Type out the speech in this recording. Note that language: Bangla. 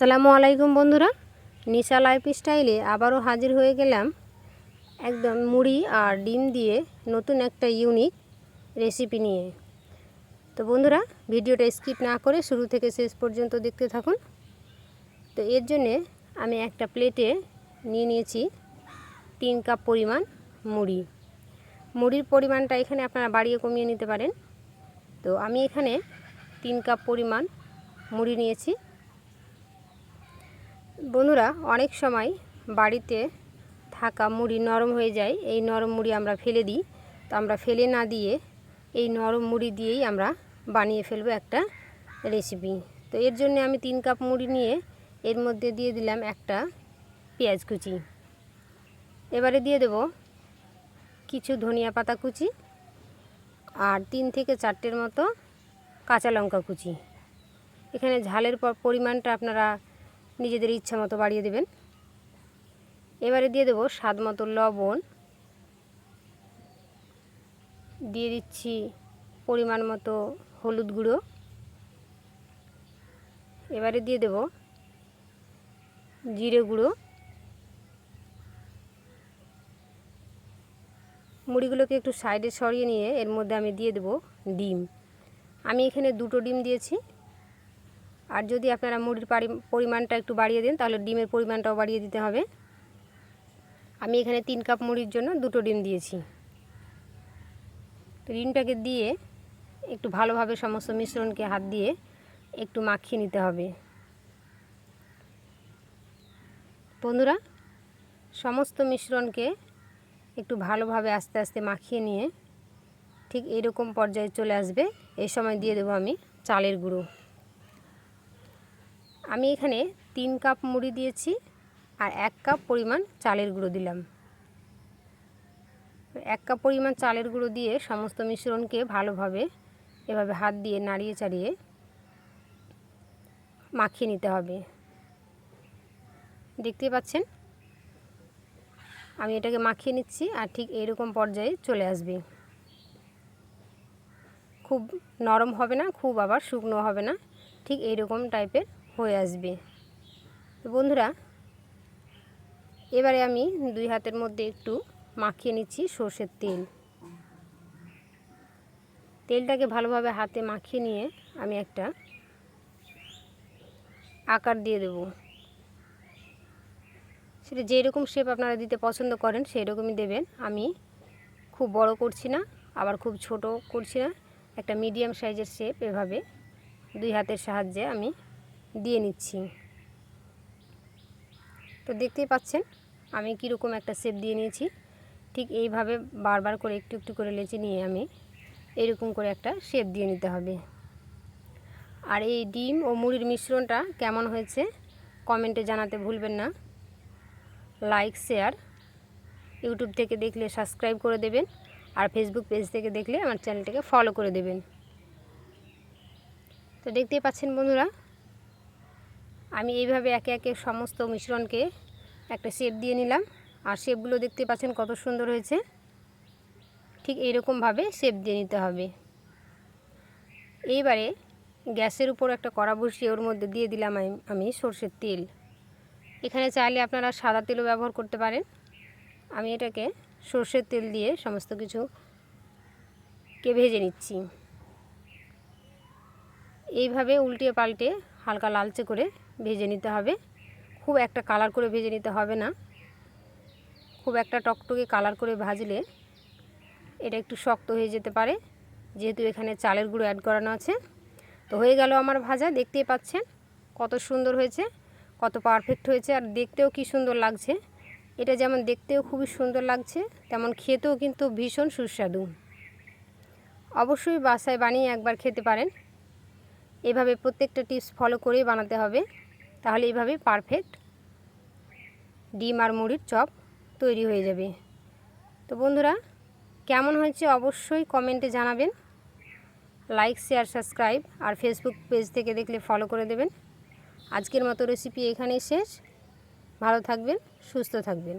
আসসালামু আলাইকুম বন্ধুরা। নিশা লাইফ স্টাইলে আবারও হাজির হয়ে গেলাম একদম মুড়ি আর ডিম দিয়ে নতুন একটা ইউনিক রেসিপি নিয়ে। তো বন্ধুরা, ভিডিওটা স্কিপ না করে শুরু থেকে শেষ পর্যন্ত দেখতে থাকুন। তো এর জন্যে আমি একটা প্লেটে নিয়ে নিয়েছি তিন কাপ পরিমাণ মুড়ি। মুড়ির পরিমাণটা এখানে আপনারা বাড়িয়ে কমিয়ে নিতে পারেন। তো আমি এখানে তিন কাপ পরিমাণ মুড়ি নিয়েছি। বন্ধুরা, অনেক সময় বাড়িতে থাকা মুড়ি নরম হয়ে যায়। এই নরম মুড়ি আমরা ফেলে দিই। তো আমরা ফেলে না দিয়ে এই নরম মুড়ি দিয়েই আমরা বানিয়ে ফেলব একটা রেসিপি তো এর জন্য আমি তিন কাপ মুড়ি নিয়ে এর মধ্যে দিয়ে দিলাম একটা পেঁয়াজ কুচি। এবারে দিয়ে দেব কিছু ধনিয়া পাতা কুচি আর তিন থেকে চারটের মতো কাঁচা লঙ্কা কুচি। এখানে ঝালের পরিমাণটা আপনারা নিজেদের ইচ্ছা মতো বাড়িয়ে দেবেন। এবারে দিয়ে দেবো স্বাদ মতো লবণ। দিয়ে দিচ্ছি পরিমাণ মতো হলুদ গুঁড়ো। এবারে দিয়ে দেব জিরে গুঁড়ো। মুড়িগুলোকে একটু সাইডে সরিয়ে নিয়ে এর মধ্যে আমি দিয়ে দেব ডিম। আমি এখানে দুটো ডিম দিয়েছি। আর যদি আপনারা মুড়ির পরিমাণটা একটু বাড়িয়ে দেন, তাহলে ডিমের পরিমাণটাও বাড়িয়ে দিতে হবে। আমি এখানে তিন কাপ মুড়ির জন্য দুটো ডিম দিয়েছি। তো ডিমটাকে দিয়ে একটু ভালোভাবে সমস্ত মিশ্রণকে হাত দিয়ে একটু মাখিয়ে নিতে হবে। বন্ধুরা, সমস্ত মিশ্রণকে একটু ভালোভাবে আস্তে আস্তে মাখিয়ে নিয়ে ঠিক এরকম পর্যায়ে চলে আসবে। এই সময় দিয়ে দেবো আমি চালের গুঁড়ো। আমি এখানে তিন কাপ মুড়ি দিয়েছি আর এক কাপ পরিমাণ চালের গুঁড়ো দিলাম। এক কাপ পরিমাণ চালের গুঁড়ো দিয়ে সমস্ত মিশ্রণকে ভালোভাবে এভাবে হাত দিয়ে নাড়িয়ে চাড়িয়ে মাখিয়ে নিতে হবে। দেখতে পাচ্ছেন? আমি এটাকে মাখিয়ে নিচ্ছি আর ঠিক এইরকম পর্যায়ে চলে আসবে। খুব নরম হবে না, খুব আবার শুকনো হবে না, ঠিক এইরকম টাইপের হয়ে আসবে। তো বন্ধুরা, এবারে আমি দুই হাতের মধ্যে একটু মাখিয়ে নিচ্ছি সর্ষের তেল। তেলটাকে ভালোভাবে হাতে মাখিয়ে নিয়ে আমি একটা আকার দিয়ে দেব। সেটা যেরকম শেপ আপনারা দিতে পছন্দ করেন সেই রকমই দেবেন। আমি খুব বড় করছি না, আবার খুব ছোট করছি না। একটা মিডিয়াম সাইজের শেপ এভাবে দুই হাতের সাহায্যে আমি দিয়ে নিচ্ছি। তো দেখতেই পাচ্ছেন, আমি কীরকম একটা শেপ দিয়ে নিয়েছি। ঠিক এইভাবে বারবার করে একটু একটু করে লেচে নিয়ে আমি এরকম করে একটা শেপ দিয়ে নিতে হবে। আর এই ডিম ও মুড়ির মিশ্রণটা কেমন হয়েছে কমেন্টে জানাতে ভুলবেন না। লাইক শেয়ার ইউটিউব থেকে দেখলে সাবস্ক্রাইব করে দেবেন আর ফেসবুক পেজ থেকে দেখলে আমার চ্যানেলটাকে ফলো করে দেবেন। তো দেখতেই পাচ্ছেন বন্ধুরা আমি এইভাবে একে একে সমস্ত মিশ্রণকে একটা শেপ দিয়ে নিলাম। আর শেপগুলো দেখতে পাচ্ছেন কত সুন্দর হয়েছে। ঠিক এইরকমভাবে শেপ দিয়ে নিতে হবে। এইবারে গ্যাসের উপর একটা কড়া বসিয়ে ওর মধ্যে দিয়ে দিলাম আমি সর্ষের তেল। এখানে চাইলে আপনারা সাদা তেলও ব্যবহার করতে পারেন। আমি এটাকে সর্ষের তেল দিয়ে সমস্ত কিছু কে ভেজে নিচ্ছি। এইভাবে উল্টিয়ে পাল্টে হালকা লালচে করে ভেজে নিতে হবে। খুব একটা কালার করে ভেজে নিতে হবে না। খুব একটা টকটকে কালার করে ভাজলে এটা একটু শক্ত হয়ে যেতে পারে। যেহেতু এখানে চালের গুঁড়ো অ্যাড করানো আছে। তো হয়ে গেল আমার ভাজা, দেখতেই পাচ্ছেন কত সুন্দর হয়েছে, কত পারফেক্ট হয়েছে আর দেখতেও কি সুন্দর লাগছে। এটা যেমন দেখতেও খুবই সুন্দর লাগছে, তেমন খেতেও কিন্তু ভীষণ সুস্বাদু। অবশ্যই বাসায় বানিয়ে একবার খেতে পারেন। এভাবে প্রত্যেকটা টিপস ফলো করেই বানাতে হবে। তাহলে এইভাবে পারফেক্ট ডিম আর মুড়ির চপ তৈরি হয়ে যাবে। তো বন্ধুরা, কেমন হয়েছে অবশ্যই কমেন্টে জানাবেন। লাইক শেয়ার সাবস্ক্রাইব আর ফেসবুক পেজ থেকে দেখলে ফলো করে দেবেন। আজকের মতো রেসিপি এখানেই শেষ। ভালো থাকবেন, সুস্থ থাকবেন।